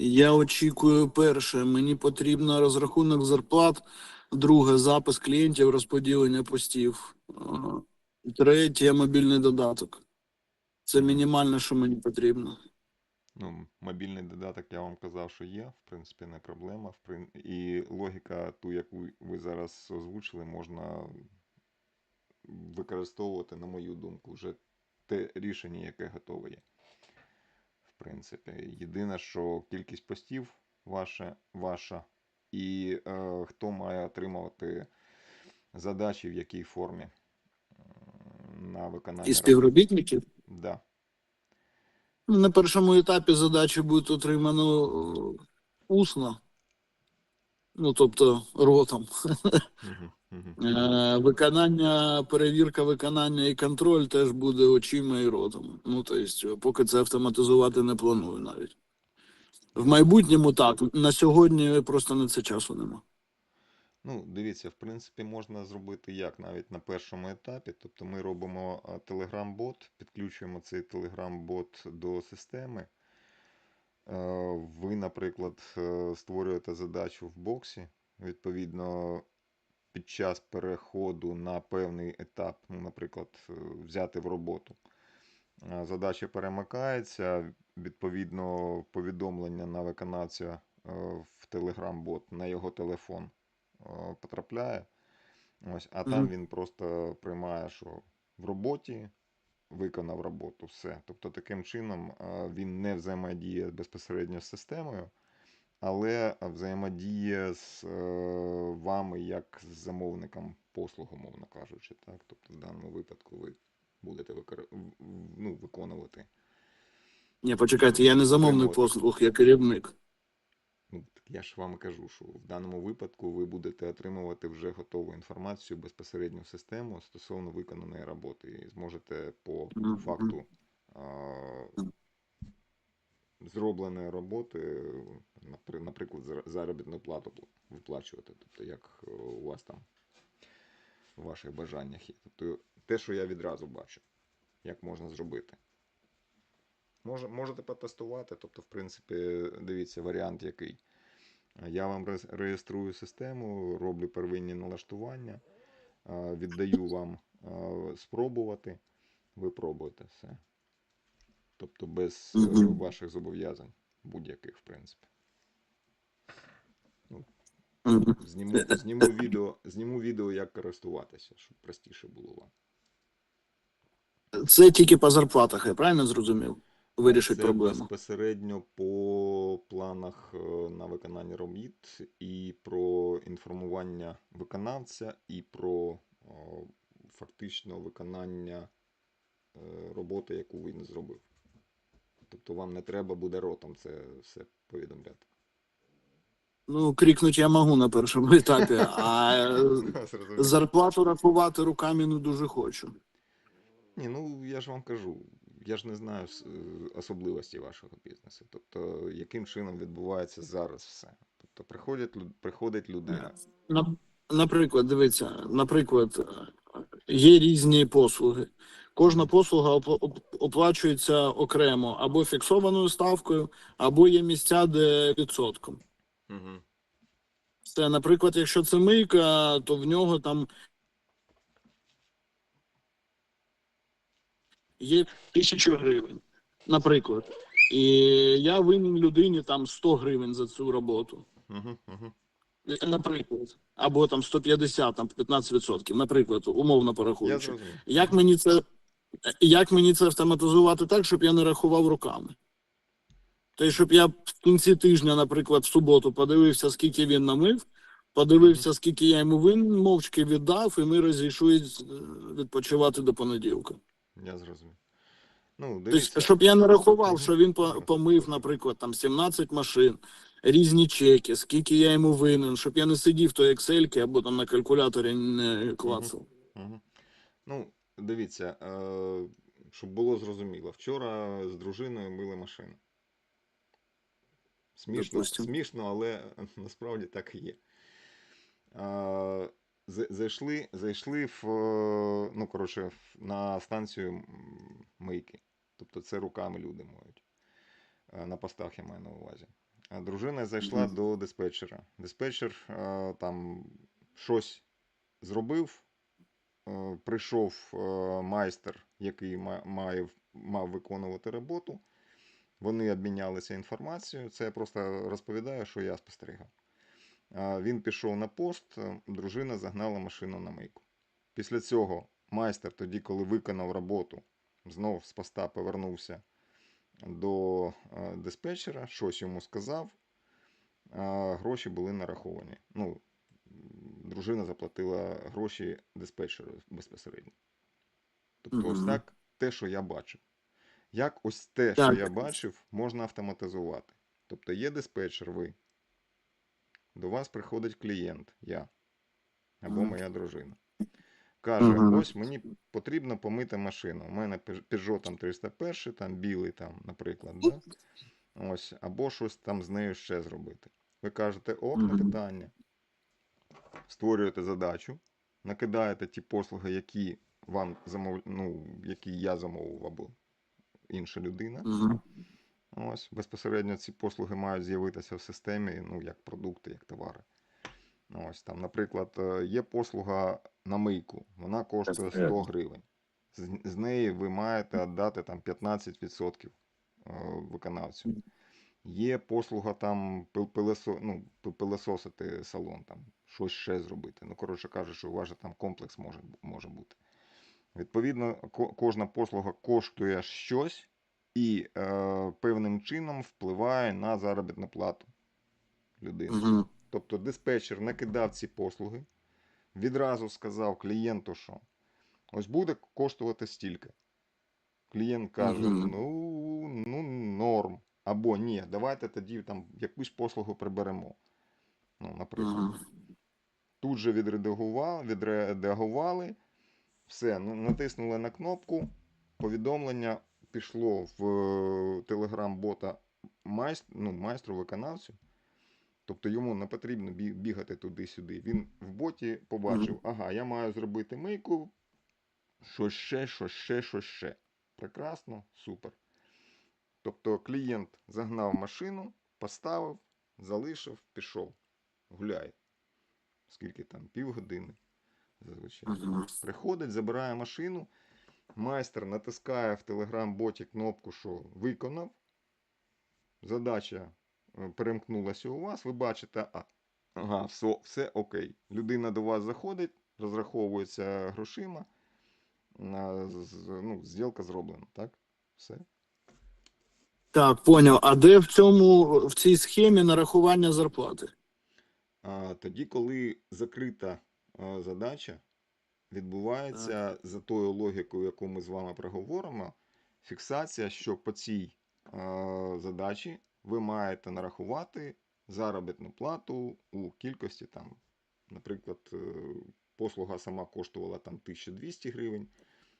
Я очікую перше. Мені потрібно розрахунок зарплат. Друге запис клієнтів, розподілення постів. Е, Третє мобільний додаток. Це мінімальне, що мені потрібно. Ну, мобільний додаток, я вам казав, що є, в принципі, не проблема. І логіка, ту, яку ви зараз озвучили, можна використовувати, на мою думку, вже те рішення, яке готове є. Принципі, єдине, що кількість постів ваша, ваша і е, хто має отримувати задачі в якій формі на виконання. І робіт. співробітників. Да. Ну, На першому етапі задачі будуть отримано е, усно. Ну, тобто ротом. Е, Виконання, перевірка виконання і контроль теж буде очима і ротом. Ну, тобто, поки це автоматизувати не планую навіть. В майбутньому так. На сьогодні просто на це часу нема. Ну, дивіться, в принципі, можна зробити як навіть на першому етапі. Тобто ми робимо Telegram-бот, підключуємо цей Telegram-бот до системи. Е, Ви, наприклад, е, створюєте задачу в боксі. Відповідно, під час переходу на певний етап, ну, наприклад, е, взяти в роботу. е, Задача перемикається, відповідно, повідомлення на виконавця е, в Telegram-бот на його телефон потрапляє. Ось, а там він просто приймає, що в роботі виконав роботу, все. Тобто таким чином він не взаємодіє безпосередньо з системою, але взаємодіє з е, вами як з замовником послугу, мовно кажучи. Так? Тобто в даному випадку ви будете викор... ну, виконувати. Ні, почекайте, я не замовник послуг, я керівник. Ну, я ж вам кажу, що в даному випадку ви будете отримувати вже готову інформацію безпосередньо в систему стосовно виконаної роботи, і зможете по факту зробленої роботи, наприклад, заробітну плату виплачувати. Тобто, як е, у вас там в ваших бажаннях є. Тобто, те, що я відразу бачу, як можна зробити. Можете потестувати, тобто, в принципі, дивіться, варіант який. Я вам реєструю систему, роблю первинні налаштування, віддаю вам спробувати, ви пробуєте все. Тобто без е, ваших зобов'язань, будь-яких, в принципі. Мгм. Зніму, зніму, відео, зніму відео, як користуватися, щоб простіше було вам. Це тільки по зарплатах, я правильно зрозумів? Вирішить Це проблему. безпосередньо по планах е, на виконання робіт і про інформування виконавця, і про о, фактично виконання е, роботи, яку він зробив. Тобто вам не треба буде ротом це все повідомляти. Ну, крикнути я можу на першому етапі, а зарплату рахувати руками не дуже хочу. Ні, ну я ж вам кажу, я ж не знаю особливості вашого бізнесу. Тобто, яким чином відбувається зараз все. Тобто приходять, приходить людина. Наприклад, дивіться, наприклад, е, є різні послуги. Кожна послуга опла- оплачується окремо або фіксованою ставкою, або є місця, де відсотком. Угу. Це, наприклад, якщо це мийка, то в нього там є тисяча гривень, наприклад. І я винен людині там 100 гривень за цю роботу. Угу, угу. Наприклад, або там 150, там 15%, наприклад, умовно порахуючи. Як мені це як мені це автоматизувати так, щоб я не рахував руками? Тобто, щоб я в кінці тижня, наприклад, в суботу подивився, скільки він намив, подивився, скільки я йому винен, мовчки віддав, і ми розійшлися е, відпочивати до понеділка. Я зрозумів. Ну, Тобто, щоб я не рахував, що він помив, наприклад, там 17 машин, різні чеки, скільки я йому винен, щоб я не сидів в той Excel або там на калькуляторі не клацав. Угу. Ну, дивіться, е, щоб було зрозуміло, вчора з дружиною мили машину. Смішно, смішно, але насправді так і є. Е, Зайшли, зайшли в, ну, коротше, на станцію мийки. Тобто це руками люди моють. Е, На постах я маю на увазі. Дружина зайшла Мгм. до диспетчера. Диспетчер там щось зробив. Е, Прийшов е, майстер, який має, мав виконувати роботу. Вони обмінялися інформацією. Це я просто розповідаю, що я спостерігав. Він пішов на пост, е, дружина загнала машину на мийку. Після цього майстер, тоді, коли виконав роботу, знов з поста повернувся до е, диспетчера, щось йому сказав, гроші були нараховані. Ну, дружина заплатила гроші диспетчеру безпосередньо. Тобто, ось так те, що я бачив. Як ось те, Так. що я бачив, можна автоматизувати. Тобто є диспетчер, ви. До вас приходить клієнт, я або моя дружина. Каже: ось мені потрібно помити машину. У мене Peugeot там 301, там білий, там, наприклад. Да? Ось, або щось там з нею ще зробити. Ви кажете, ок, не Мгм. питання. Створюєте задачу, накидаєте ті послуги, які вам замов... ну, які я замовив, або інша людина. Мгм. Ось, безпосередньо ці послуги мають з'явитися в системі, ну, як продукти, як товари. Ось там, наприклад, е, є послуга на мийку, вона коштує 100 гривень. З, з неї ви маєте віддати там 15% е, виконавцю. Є послуга там пил- пилесо, ну, пилесосити салон, там, щось ще зробити. Ну, коротше кажучи, у вас же там комплекс може, може бути. Відповідно, кожна послуга коштує щось і е, певним чином впливає на заробітну плату людини. Мгм. Тобто диспетчер накидав ці послуги, відразу сказав клієнту, що ось буде коштувати стільки. Клієнт каже: Мгм. ну, ну, норм. Або ні, давайте тоді там якусь послугу приберемо. Ну, наприклад. Мгм. Тут же відредагували, відреагували, все, ну, натиснули на кнопку, повідомлення пішло в е, телеграм-бота майст, ну, майстру виконавцю. Тобто йому не потрібно бігати туди-сюди. Він в боті побачив, ага, я маю зробити мийку, що ще, що ще, що ще. Прекрасно, супер. Тобто клієнт загнав машину, поставив, залишив, пішов, гуляє. Скільки там, півгодини зазвичай. Приходить, забирає машину, майстер натискає в телеграм-боті кнопку, що виконав. Задача е, перемкнулася у вас, ви бачите, а, ага, все, все окей. Людина до вас заходить, розраховується грошима. з- Ну, зділка зроблена, так? Все. Так, поняв. А де в цьому в цій схемі нарахування зарплати? А, тоді, коли закрита а, задача, відбувається за тою логікою, яку ми з вами проговоримо, фіксація, що по цій а, задачі ви маєте нарахувати заробітну плату у кількості там, наприклад, е, послуга сама коштувала там 1200 гривень,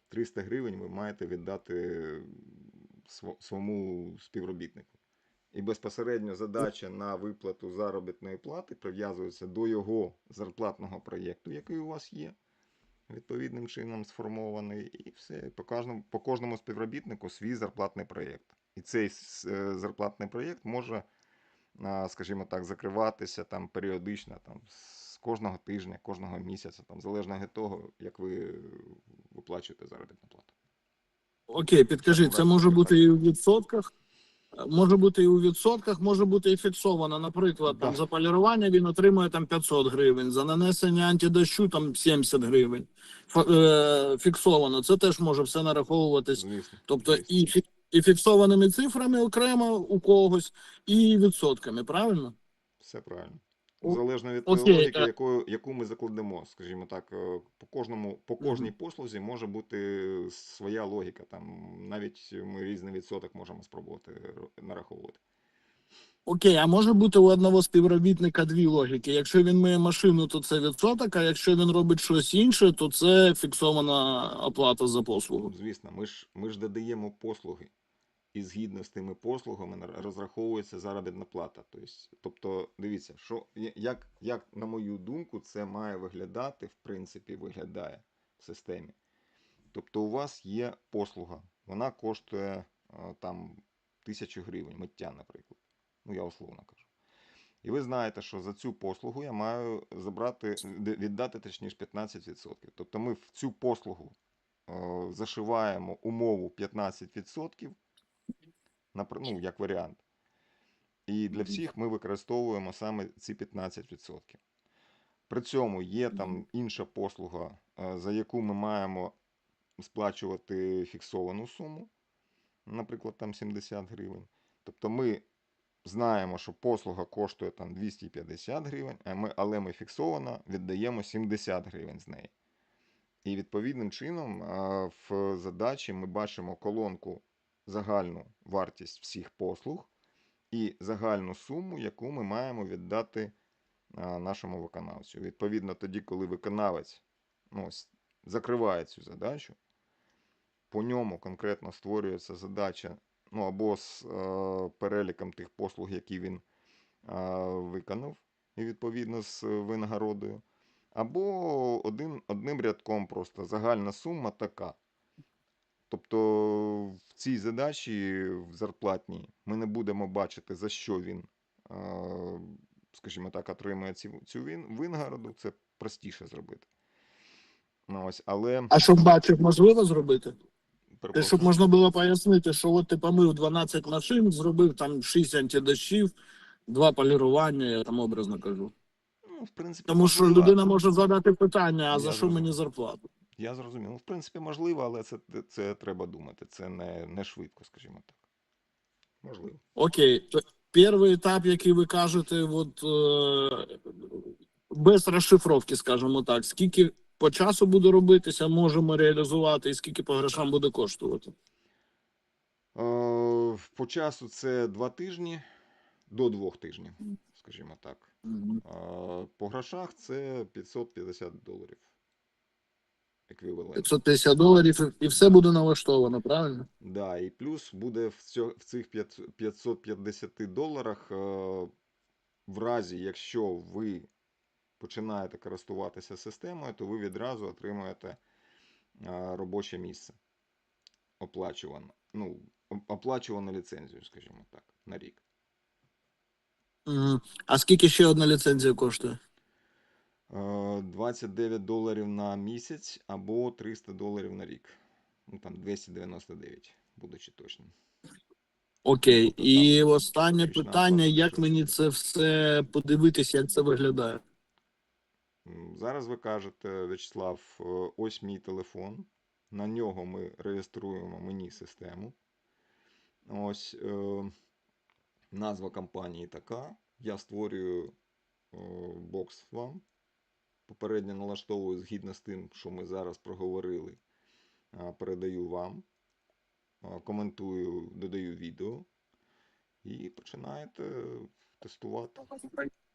300 гривень ви маєте віддати своєму співробітнику. І безпосередньо задача на виплату заробітної плати прив'язується до його зарплатного проєкту, який у вас є, відповідним чином сформований, і все. По кожному, по кожному співробітнику свій зарплатний проєкт. І цей е, зарплатний проєкт може, скажімо так, закриватися там періодично, там, з кожного тижня, кожного місяця, там, залежно від того, як ви виплачуєте заробітну плату. Окей, підкажіть, це може бути і у відсотках? Може бути і у відсотках, може бути і фіксовано. Наприклад, там за полірування він отримує там 500 гривень, за нанесення антидощу там 70 гривень. Е, фіксовано. Це теж може все нараховуватись. Тобто і, і фіксованими цифрами окремо у когось, і відсотками, правильно? Все правильно. Залежно від окей, логіки, якою, яку ми закладемо, скажімо так, е, по кожному, по кожній послузі може бути своя логіка. Там навіть ми різний відсоток можемо спробувати ро- нараховувати. Окей, а може бути у одного співробітника дві логіки. Якщо він миє машину, то це відсоток, а якщо він робить щось інше, то це фіксована оплата за послугу. Звісно, ми ж, ми ж додаємо послуги. І згідно з тими послугами розраховується заробітна плата. Тобто, тобто дивіться, що як, як, на мою думку, це має виглядати, в принципі, виглядає в системі. Тобто, у вас є послуга, вона коштує е, там тисячу гривень, миття, наприклад. Ну, я условно кажу. І ви знаєте, що за цю послугу я маю забрати, віддати точніше 15%. Тобто ми в цю послугу е, зашиваємо умову 15%, напр- ну, як варіант. І для всіх ми використовуємо саме ці 15%. При цьому є там інша послуга, е, за яку ми маємо сплачувати фіксовану суму, наприклад, там 70 гривень. Тобто ми знаємо, що послуга коштує там 250 гривень, але ми фіксовано віддаємо 70 гривень з неї. І відповідним чином в задачі ми бачимо колонку загальну вартість всіх послуг і загальну суму, яку ми маємо віддати нашому виконавцю. Відповідно, тоді, коли виконавець ну, закриває цю задачу, по ньому конкретно створюється задача ну, або з е, переліком тих послуг, які він е, виконав, і відповідно з винагородою, або один, одним рядком просто загальна сума така. Тобто в цій задачі в зарплатній ми не будемо бачити, за що він, е, скажімо так, отримує цю, винагороду. Це простіше зробити. Ну, ось, але А щоб бачив, можливо зробити? Те, перепрошую. щоб можна було пояснити, що от ти помив 12 машин, зробив там 6 антидощів, два полірування, я там образно кажу. Ну, в принципі, Тому що людина може задати питання, а Я за що мені зарплату? Я зрозумів. Ну, в принципі, можливо, але це, це треба думати. Це не, не швидко, скажімо так. Можливо. Окей, перший етап, який ви кажете, от, е, без розшифровки, скажімо так, скільки по часу буде робитися, можемо реалізувати, і скільки по грошам буде коштувати? Е, по часу це два тижні до двох тижнів, скажімо так. Е, по грошах це 550 доларів. Еквівалент. 550 доларів і- все буде налаштовано, правильно? Да, і плюс буде в, цих 550 доларах, е, в разі, якщо ви починаєте користуватися системою, то ви відразу отримуєте е, робоче місце. Оплачувано. Ну, оплачувану ліцензію, скажімо так, на рік. А скільки ще одна ліцензія коштує? Е, 29 доларів на місяць або 300 доларів на рік. Ну там 299, будучи точним. Окей, Тобто і там останнє питання: як мені це все подивитися, як це виглядає? Зараз ви кажете, В'ячеслав, е, ось мій телефон. На нього ми реєструємо мені систему. Ось е, назва компанії така. Я створюю е, бокс вам. Попередньо налаштовую згідно з тим, що ми зараз проговорили. Передаю вам, коментую, додаю відео і починаєте тестувати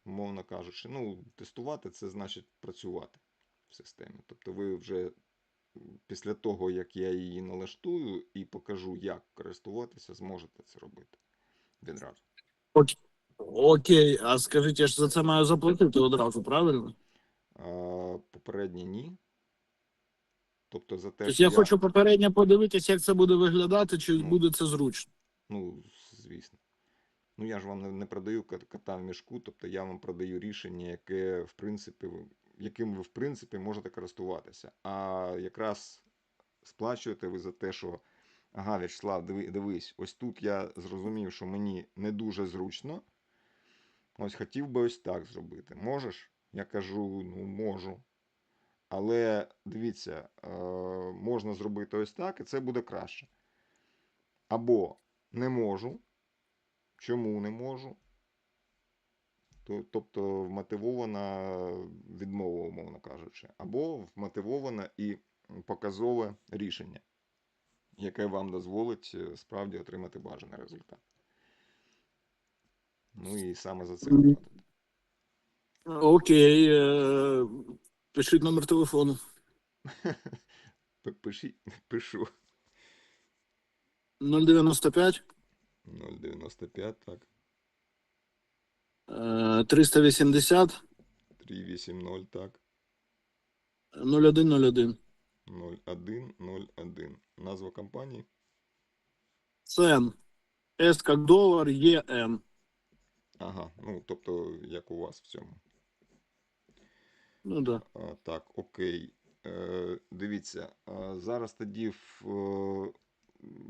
умовно кажучи, ну, тестувати це значить працювати в системі. Тобто ви вже після того, як я її налаштую і покажу, як користуватися, зможете це робити відразу. Окей, а скажіть, я ж за це маю заплатити одразу, правильно? А, попереднє ні. Тобто за те, Тобто що я хочу попередньо подивитися, як це буде виглядати, чи Ну. буде це зручно. Ну, звісно. Ну, я ж вам не, продаю кот- кота в мішку, тобто я вам продаю рішення, яке, в принципі, яким ви, в принципі, можете користуватися. А якраз сплачуєте ви за те, що ага, В'ячеслав, диви, дивись, ось тут я зрозумів, що мені не дуже зручно. Ось хотів би ось так зробити. Можеш? Я кажу, ну можу. Але дивіться, е, можна зробити ось так, і це буде краще. Або не можу. Чому не можу? Тобто вмотивована відмова, умовно кажучи, або вмотивоване і показове рішення, яке вам дозволить е, справді отримати бажаний результат. Ну і саме за це. Окей, е, пишіть номер телефону. П- Пишіть, пишу 095 095, так, е, 380 380, так, 0101. 0101. Назва компанії. Цен. С как доллар, ЕН. Ага. Ага, ну тобто, як у вас в цьому. Ну да. Так, окей. Е, дивіться, зараз тоді в, е,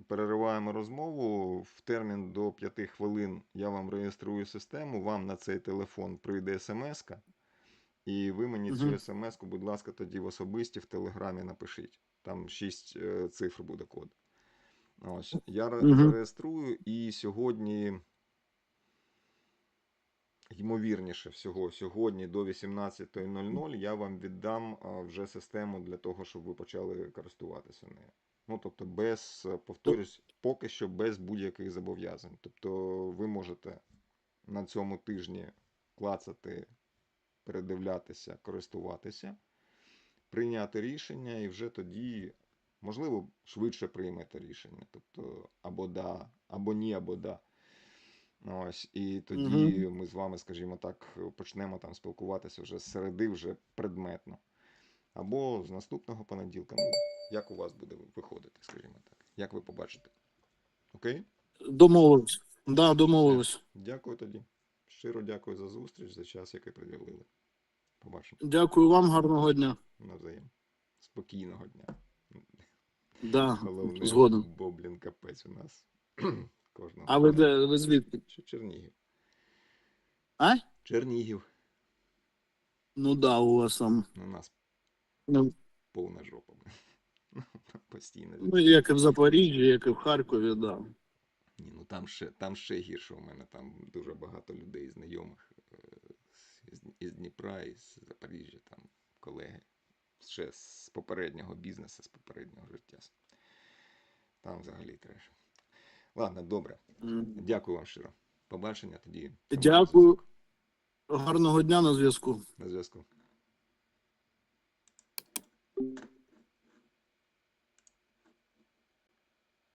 перериваємо розмову. В термін до 5 хвилин я вам реєструю систему, вам на цей телефон прийде смс-ка, і ви мені цю смс-ку, будь ласка, тоді в особисті в Телеграмі напишіть. Там 6 цифр буде код. Ось. Я ре- Мгм. зареєструю і сьогодні. Ймовірніше всього, сьогодні до 18.00 я вам віддам вже систему для того, щоб ви почали користуватися нею. Ну, тобто, без, е, повторюсь, поки що без будь-яких зобов'язань. Тобто, ви можете на цьому тижні клацати, передивлятися, користуватися, прийняти рішення, і вже тоді, можливо, швидше приймете рішення. Тобто, або да, або ні, або да. Ось, і тоді ми з вами, скажімо так, почнемо там спілкуватися вже з середи, вже предметно. Або з наступного понеділка. Ну, як у вас буде виходити, скажімо так. Як ви побачите? Окей? Домовились. Да, домовились. Дякую тоді. Щиро дякую за зустріч, за час, який приділили. Побачимо. Дякую вам, гарного дня. Навзаєм. Спокійного дня. Да, Головне, згоден. бо, блін, капець у нас. Кожного. А ви де? Ви звідки? Чернігів? А? Чернігів. Ну да, у вас там. У нас Ну, повна жопа. Постійно. ну, як і в Запоріжжі, як і в Харкові, да. Ні, ну там ще, там ще гірше у мене. Там дуже багато людей знайомих е, з, із Дніпра, із Запоріжжя, там колеги. Ще з попереднього бізнесу, з попереднього життя. Там взагалі треш. Ладно, добре. Дякую вам щиро. Побачення тоді. Дякую. Гарного дня на зв'язку. На зв'язку.